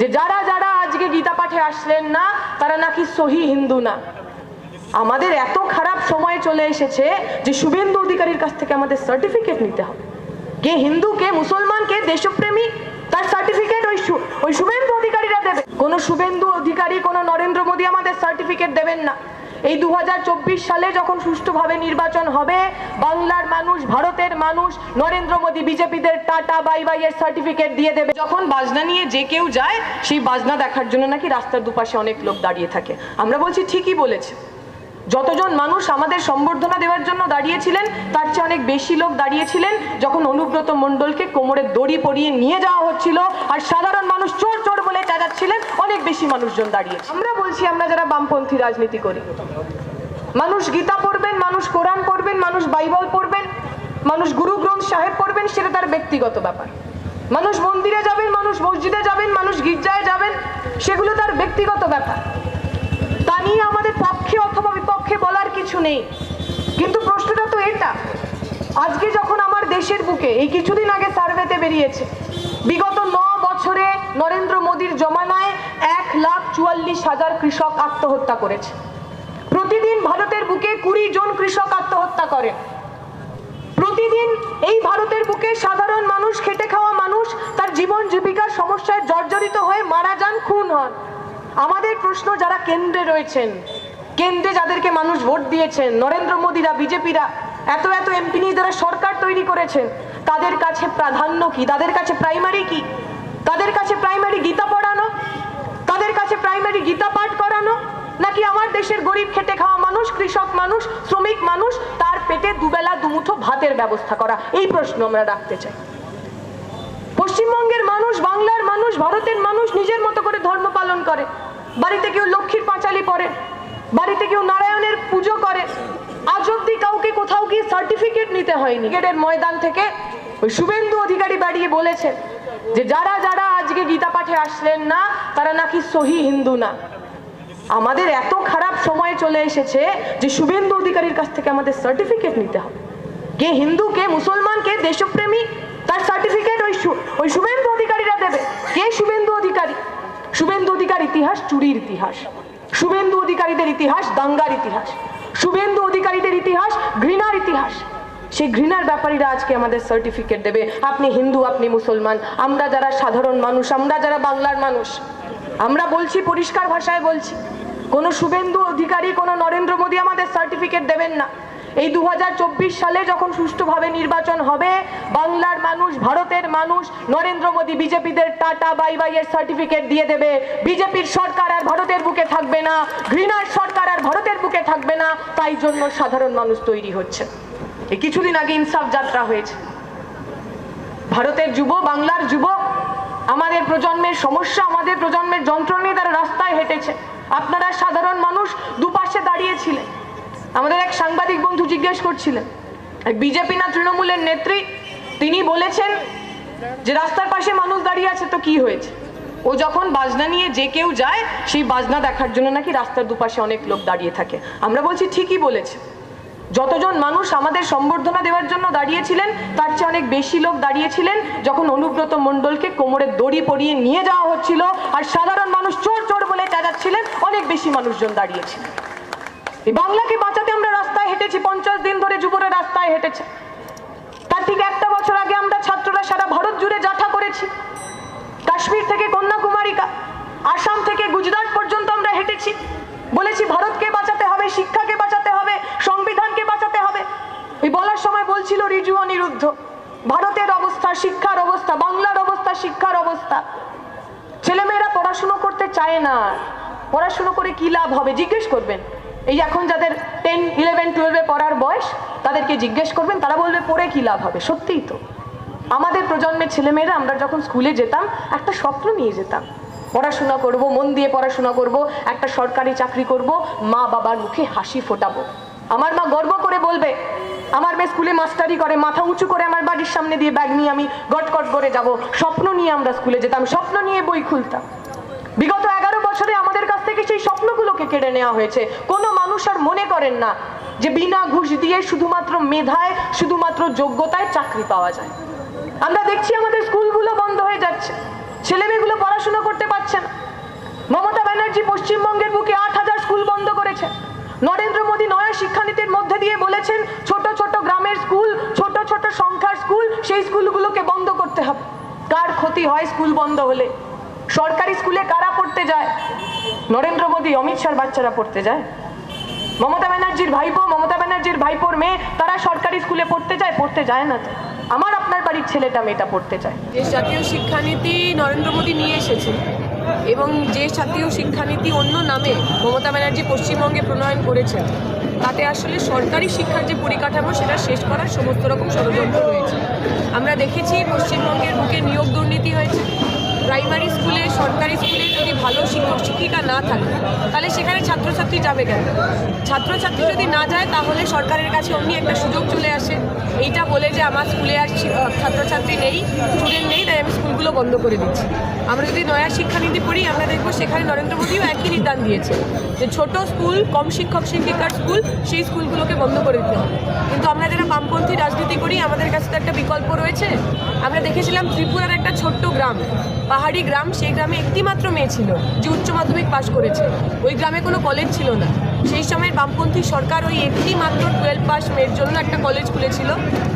যে যারা যারা আজকে গীতা পাঠে আসলেন না, তারা নাকি সহি হিন্দু না। আমাদের এত খারাপ সময়ে চলে এসেছে যে শুভেন্দু অধিকারীর কাছ থেকে আমাদের সার্টিফিকেট নিতে হবে। কে হিন্দু, কে মুসলমান, কে দেশপ্রেমী, তার সার্টিফিকেট ওই ওই শুভেন্দু অধিকারীরা দেবে। কোনো শুভেন্দু অধিকারী, কোনো নরেন্দ্র মোদী আমাদের সার্টিফিকেট দেবেন না। এই দু হাজার চব্বিশ সালে যখন সুষ্ঠুভাবে নির্বাচন হবে, বাংলার মানুষ, ভারতের মানুষ, নরেন্দ্র মোদী বিজেপিদের টাটা, বাই বাই এর সার্টিফিকেট দিয়ে দেবে। যখন বাজনা নিয়ে যে কেউ যায়, সেই বাজনা দেখার জন্য নাকি রাস্তার দুপাশে অনেক লোক দাঁড়িয়ে থাকে। আমরা বলছি ঠিকই বলেছে। যতজন মানুষ আমাদের সম্বর্ধনা দেওয়ার জন্য দাঁড়িয়েছিলেন, তার চেয়ে অনেক বেশি লোক দাঁড়িয়েছিলেন, যখন অনুব্রত মণ্ডলকে কোমরে দড়ি পরিয়ে নিয়ে যাওয়া হচ্ছিল, আর সাধারণ মানুষ চোর চোর বলে চেঁচাচ্ছিলেন, অনেক বেশি মানুষজন দাঁড়িয়েছে। আমরা বলছি, আমরা যারা বামপন্থী রাজনীতি করি, মানুষ গীতা পড়বেন, মানুষ কোরআন পড়বেন, মানুষ বাইবল পড়বেন, মানুষ গুরু গ্রন্থ সাহেব পড়বেন, সেটা তার ব্যক্তিগত ব্যাপার। মানুষ মন্দিরে যাবেন, মানুষ মসজিদে যাবেন, মানুষ গির্জায় যাবেন, সেগুলো তার ব্যক্তিগত ব্যাপার। তা নিয়ে আমাদের পক্ষে অথবা বিপক্ষে বলার কিছু নেই। কিন্তু প্রশ্নটা তো এটা। আজকে যখন আমার দেশের বুকে এই কিছুদিন আগে সার্ভেতে বেরিয়েছে, বিগত ন বছরে নরেন্দ্র মোদীর জমানায় এক লাখ চুয়াল্লিশ হাজার কৃষক আত্মহত্যা করেছে। প্রতিদিন ভারতের বুকে কুড়ি জন কৃষক আত্মহত্যা করেন প্রতিদিন এই ভারতের বুকে সাধারণ মানুষ, খেটে খাওয়া মানুষ, তার জীবন জীবিকার সমস্যায় জর্জরিত হয়ে মারা যান, খুন হন। আমাদের প্রশ্ন যারা কেন্দ্রে রয়েছেন কেন্দ্রে যাদেরকে মানুষ ভোট দিয়েছেন, নরেন্দ্র মোদীরা, বিজেপিরা, এত এত এমপি নিয়ে যারা সরকার তৈরি করেছেন, তাদের কাছে প্রাধান্য কি? তাদের কাছে প্রাইমারি কি? তাদের কাছে প্রাইমারি গীতা পড়ানো? তাদের কাছে প্রাইমারি গীতা পাঠ করানো? নাকি আমার দেশের গরিব খেটে খাওয়া মানুষ, কৃষক মানুষ, শ্রমিক মানুষ, তার পেটে দুবেলা দুমুঠো ভাতের ব্যবস্থা করা? এই প্রশ্ন আমরা রাখতে চাই। পশ্চিমবঙ্গের মানুষ, বাংলার মানুষ, ভারতের মানুষ নিজের মতো করে ধর্ম পালন করে। বাড়িতে কেউ লক্ষ্মীর পাঁচালি পড়ে বাড়িতে কেউ নারায়ণের পুজো করে, আজ অব্দি কাউকে কোথাও গিয়ে সার্টিফিকেট নিতে হয়নি। গেটের ময়দান থেকে ওই শুভেন্দু অধিকারী দাঁড়িয়ে বলেছেন যে, যারা যারা আজকে গীতা পাঠে আসলেন না, তারা নাকি সহি হিন্দু না। আমাদের এত খারাপ সময় চলে এসেছে যে, শুভেন্দু অধিকারীর কাছ থেকে আমাদের সার্টিফিকেট নিতে হবে। কে হিন্দু, কে মুসলমান, কে দেশপ্রেমী, তার সার্টিফিকেট ওই ওই শুভেন্দু অধিকারীরা দেবে। কে শুভেন্দু অধিকারী? শুভেন্দু অধিকার ইতিহাস, চুরির ইতিহাস। শুভেন্দু অধিকারীদের ইতিহাস দাঙ্গার ইতিহাস। শুভেন্দু অধিকারীদের ইতিহাস ঘৃণার ইতিহাস। সেই ঘৃণার ব্যাপারীরা আজকে আমাদের সার্টিফিকেট দেবে, আপনি হিন্দু, আপনি মুসলমান, আমরা যারা সাধারণ মানুষ, আমরা যারা বাংলার মানুষ, আমরা বলছি, পরিষ্কার ভাষায় বলছি, কোনো শুভেন্দু অধিকারী, কোনো নরেন্দ্র মোদী আমাদের সার্টিফিকেট দেবেন না। এই দু হাজার চব্বিশ সালে যখন সুষ্ঠুভাবে নির্বাচন হবে বাংলার মানুষ, ভারতের মানুষ, নরেন্দ্র মোদী বিজেপিদের টাটা, বাই বাই এর সার্টিফিকেট দিয়ে দেবে। বিজেপির সরকার আর ভারতের বুকে থাকবে না, ঘৃণার সরকার আর ভারতের বুকে থাকবে না, তাই জন্য সাধারণ মানুষ তৈরি হচ্ছে। এই কিছুদিন আগে ইনসাফ যাত্রা হয়েছে। ভারতের যুব, বাংলার যুব, আমাদের প্রজন্মের সমস্যা, আমাদের প্রজন্মের যন্ত্রণা তারা রাস্তায় হেঁটেছে। আপনারা সাধারণ মানুষ দুপাশে দাঁড়িয়েছিলেন। আমাদের এক সাংবাদিক বন্ধু জিজ্ঞেস করছিলেন বিজেপি না তৃণমূলের নেত্রী? তিনি বলেছেন যে রাস্তার পাশে মানুষ দাঁড়িয়ে আছে, তো কি হয়েছে? ও যখন বাজনা নিয়ে যে কেউ যায়, সেই বাজনা দেখার জন্য নাকি রাস্তার দুপাশে অনেক লোক দাঁড়িয়ে থাকে। আমরা বলছি, ঠিকই বলেছে। যতজন মানুষ আমাদের সম্বর্ধনা দেওয়ার জন্য দাঁড়িয়েছিলেন, তার চেয়ে অনেক বেশি লোক দাঁড়িয়েছিলেন যখন অনুব্রত মণ্ডলকে কোমরে দড়ি পরিয়ে নিয়ে যাওয়া হচ্ছিল আর সাধারণ মানুষ চোর চোর বলে চেঁচাচ্ছিলেন, অনেক বেশি মানুষজন দাঁড়িয়েছিলেন বাংলাকে বাঁচাতে আমরা রাস্তায় হেঁটেছি, পঞ্চাশ দিন ধরে যুবরা রাস্তায় হেঁটেছে তার ঠিক একটা বছর আগে আমরা ছাত্ররা সারা ভারত জুড়ে জাঠা করেছি। কাশ্মীর থেকে কন্যাকুমারিকা, আসাম থেকে গুজরাট পর্যন্ত আমরা হেঁটেছি। বলেছি ভারতকে বাঁচাতে হবে, শিক্ষাকে বাঁচাতে হবে, সংবিধানকে বাঁচাতে হবে। এই বলার সময় বলছিল রিজু অনিরুদ্ধ ভারতের অবস্থা, শিক্ষার অবস্থা, বাংলার অবস্থা, শিক্ষার অবস্থা। ছেলেমেয়েরা পড়াশুনো করতে চায় না। পড়াশুনো করে কি লাভ হবে? জিজ্ঞেস করবেন। এই এখন যাদের টেন ইলেভেন টুয়েলভে পড়ার বয়স, তাদেরকে জিজ্ঞেস করবেন, তারা বলবে পড়ে কি লাভ হবে? সত্যিই তো। আমাদের প্রজন্মের ছেলেমেয়েরা আমরা যখন স্কুলে যেতাম, একটা স্বপ্ন নিয়ে যেতাম। পড়াশোনা করব, মন দিয়ে পড়াশোনা করব, একটা সরকারি চাকরি করব, মা বাবার মুখে হাসি ফোটাবো। আমার মা গর্ব করে বলবে, আমার মেয়ে স্কুলে মাস্টারি করে, মাথা উঁচু করে আমার বাড়ির সামনে দিয়ে ব্যাগ নিয়ে আমি গটকট করে যাব। স্বপ্ন নিয়ে আমরা স্কুলে যেতাম, স্বপ্ন নিয়ে বই খুলতাম। বিগত এগারো বছরে আমাদের কাছ থেকে সেই স্বপ্নগুলোকে কেড়ে নেওয়া হয়েছে। কোনো মানুষ আর মনে করেন না যে বিনা ঘুষ দিয়ে শুধুমাত্র মেধায়, শুধুমাত্র যোগ্যতায় চাকরি পাওয়া যায়। আমরা দেখছি আমাদের স্কুলগুলো বন্ধ হয়ে যাচ্ছে। ছেলেমেয়েগুলো পড়াশোনা করতে পারছে না। মমতা ব্যানার্জি পশ্চিমবঙ্গের বুকে আট হাজার স্কুল বন্ধ করেছে। নরেন্দ্র মোদী নয়া শিক্ষানীতির মধ্যে দিয়ে বলেছেন, ছোট ছোট গ্রামের স্কুল, ছোট ছোট সংখ্যার স্কুল, সেই স্কুলগুলোকে বন্ধ করতে হবে। কার ক্ষতি হয় স্কুল বন্ধ হলে? সরকারি স্কুলে কারা পড়তে যায়? নরেন্দ্র মোদী, অমিত শাহর বাচ্চারা পড়তে যায়? মমতা ব্যানার্জির ভাইপো, মমতা ব্যানার্জির ভাইপোর মেয়ে, তারা সরকারি স্কুলে পড়তে যায় পড়তে যায় না আমার আপনার বাড়ির ছেলেটা মেয়েটা পড়তে চায়। যে জাতীয় শিক্ষানীতি নরেন্দ্র মোদী নিয়ে এসেছে এবং যে জাতীয় শিক্ষানীতি অন্য নামে মমতা ব্যানার্জি পশ্চিমবঙ্গে প্রণয়ন করেছেন, তাতে আসলে সরকারি শিক্ষার যে পরিকাঠামো সেটা শেষ করার সমস্ত রকম ষড়যন্ত্র রয়েছে। আমরা দেখেছি পশ্চিমবঙ্গের বুকে নিয়োগ দুর্নীতি হয়েছে প্রাইমারি স্কুলে, সরকারি স্কুলে যদি ভালো শিক্ষক, শিক্ষিকা না থাকে, তাহলে সেখানে ছাত্রছাত্রী যাবে কেন? ছাত্রছাত্রী যদি না যায়, তাহলে সরকারের কাছে অমনি একটা সুযোগ চলে আসে। এইটা বলে যে আমার স্কুলে আর ছাত্রছাত্রী নেই স্টুডেন্ট নেই, তাই আমি স্কুলগুলো বন্ধ করে দিচ্ছি। আমরা যদি নয়া শিক্ষানীতি পড়ি, আমরা দেখব সেখানে নরেন্দ্র মোদীও একই নির্দান দিয়েছে, যে ছোট স্কুল, কম শিক্ষক, শিক্ষিকার স্কুল, সেই স্কুলগুলোকে বন্ধ করে দিতে হবে। কিন্তু আমরা যারা বামপন্থী রাজনীতি করি, আমাদের কাছে তো একটা বিকল্প রয়েছে। আমরা দেখেছিলাম ত্রিপুরার একটা ছোট্ট গ্রাম পাহাড়ি গ্রাম, সেই গ্রামে একটিমাত্র মেয়ে ছিল, যে উচ্চ মাধ্যমিক পাশ করেছে। ওই গ্রামে কোনো কলেজ ছিল না। সেই সময়ের বামপন্থী সরকার ওই একটি মাত্র টুয়েলভ পাস মেয়ের জন্য একটা কলেজ খুলেছিল,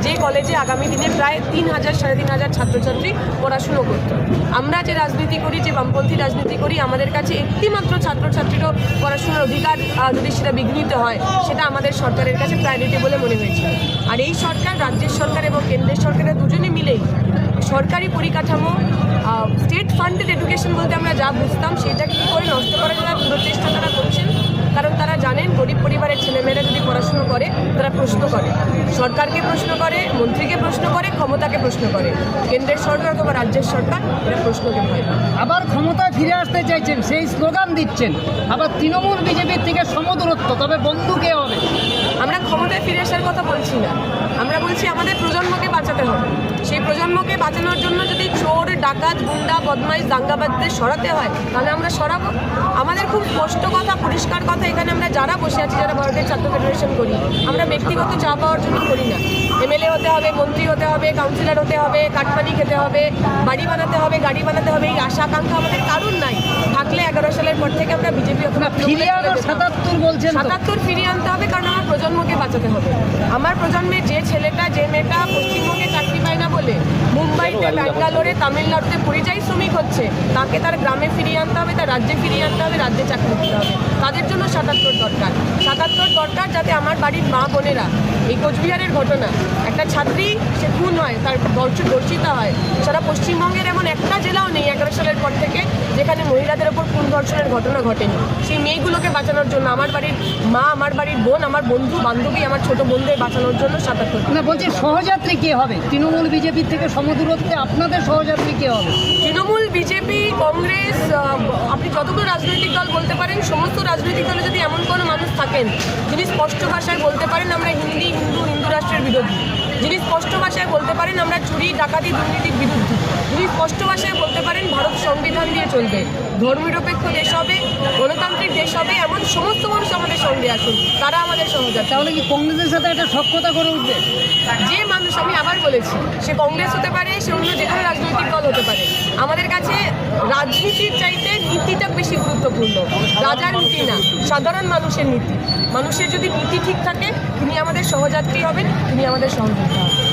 যে কলেজে আগামী দিনে প্রায় তিন হাজার, সাড়ে তিন হাজার ছাত্রছাত্রী পড়াশুনো করতো। আমরা যে রাজনীতি করি, যে বামপন্থী রাজনীতি করি, আমাদের কাছে একটি মাত্র ছাত্রছাত্রীরও পড়াশোনার অধিকার যদি সেটা বিঘ্নিত হয়, সেটা আমাদের সরকারের কাছে প্রায়োরিটি বলে মনে হয়েছে। আর এই সরকার, রাজ্যের সরকার এবং কেন্দ্রের সরকারের দুজনে মিলেই সরকারি পরিকাঠামো স্টেট ফান্ডেড এডুকেশন বলতে আমরা যা বুঝতাম সেটা কী করে নষ্ট করার জন্য পুরো চেষ্টা তারা করছেন। কারণ তারা জানেন গরিব পরিবারের ছেলেমেয়েরা যদি পড়াশুনো করে, তারা প্রশ্ন করে। সরকারকে প্রশ্ন করে, মন্ত্রীকে প্রশ্ন করে, ক্ষমতাকে প্রশ্ন করে। কেন্দ্রের সরকার অথবা রাজ্যের সরকার এরা প্রশ্নকে আবার ক্ষমতায় ফিরে আসতে চাইছেন, সেই স্লোগান দিচ্ছেন। আবার তৃণমূল বিজেপির থেকে সমদূরত্ব, তবে বন্ধু কে হবে? ফিরে আসার কথা বলছি না। আমরা বলছি আমাদের প্রজন্মকে বাঁচাতে হবে। সেই প্রজন্মকে বাঁচানোর জন্য যদি চোর ডাকাত গুন্ডা বদমাইশ দাঙ্গাবাজদের সরাতে হয় তাহলে আমরা সরাবো। আমাদের খুব স্পষ্ট কথা পরিষ্কার কথা এখানে আমরা যারা বসে আছি যারা ভারতের ছাত্র ফেডারেশন করি আমরা ব্যক্তিগত চা পাওয়ার জন্য করি না। এমএলএ হতে হবে মন্ত্রী হতে হবে কাউন্সিলর হতে হবে কাটমানি খেতে হবে বাড়ি বানাতে হবে গাড়ি বানাতে হবে এই আশা আকাঙ্ক্ষা আমাদের কারণ নাই। থাকলে এগারো সালের পর থেকে আমরা বিজেপি সাতাত্তর বলছেন সাতাত্তর ফিরিয়ে আনতে হবে প্রজন্মকে বাঁচাতে হবে। আমার প্রজন্মে যে ছেলেটা, যে মেয়েটা পশ্চিমবঙ্গে চাকরি পায় না বলে মুম্বাইতে, ব্যাঙ্গালোরে, তামিলনাড়ুতে পরিযায়ী শ্রমিক হচ্ছে, তাকে তার গ্রামে ফিরিয়ে আনতে হবে, তার রাজ্যে ফিরিয়ে আনতে হবে, রাজ্যে চাকরি দিতে হবে তাদের জন্য সাতাত্তর দরকার সাতাত্তর দরকার আমার বাড়ির মা বোনেরা এই কোচবিহারের ঘটনা। একটা ছাত্রী সে খুন হয় তার দর্শ দর্শিতা হয়। সারা পশ্চিমবঙ্গের এমন একটা জেলাও নেই এগারো সালের পর থেকে যেখানে মহিলাদের ওপর খুন ধর্ষণের ঘটনা ঘটেনি। সেই মেয়েগুলোকে বাঁচানোর জন্য আমার বাড়ির মা আমার বাড়ির বোন আমার বন্ধু বান্ধবী আমার ছোট বোনদের বাঁচানোর জন্য সাতাত্তর না বলছি সহযাত্রী কে হবে? তৃণমূল বিজেপির থেকে সমদূরত্বে আপনাদের সহযাত্রী কে হবে? তৃণমূল বিজেপি কংগ্রেস আপনি যতগুলো রাজনৈতিক দল বলতে পারেন সমস্ত রাজনৈতিক দলে যদি এমন কোনো মানুষ থাকেন যিনি স্পষ্ট ভাষায় বলতে পারেন আমরা হিন্দি, হিন্দু হিন্দু রাষ্ট্রের বিরোধী। যিনি স্পষ্ট ভাষায় বলতে পারেন, আমরা চুরি, ডাকাতি, দুর্নীতির বিরুদ্ধে। যিনি স্পষ্ট ভাষায় বলতে পারেন ভারত সংবিধান দিয়ে চলবে। ধর্মনিরপেক্ষ দেশ হবে গণতান্ত্রিক দেশ হবে এমন সমস্ত মানুষ আমাদের সঙ্গে আসুন তারা আমাদের সহযোগিতা তাহলে কি কংগ্রেসের সাথে একটা সক্ষতা করে উঠবে? যে মানুষ আমি আবার বলেছি সে কংগ্রেস হতে পারে সে অন্য যে কোনো রাজনৈতিক দল হতে পারে। আমাদের কাছে রাজনীতির চাইতে নীতিটা বেশি গুরুত্বপূর্ণ। রাজার নীতি না সাধারণ মানুষের নীতি। মানুষের যদি নীতি ঠিক থাকে তিনি আমাদের সহযাত্রী হবেন তিনি আমাদের সহযোগিতা হবেন।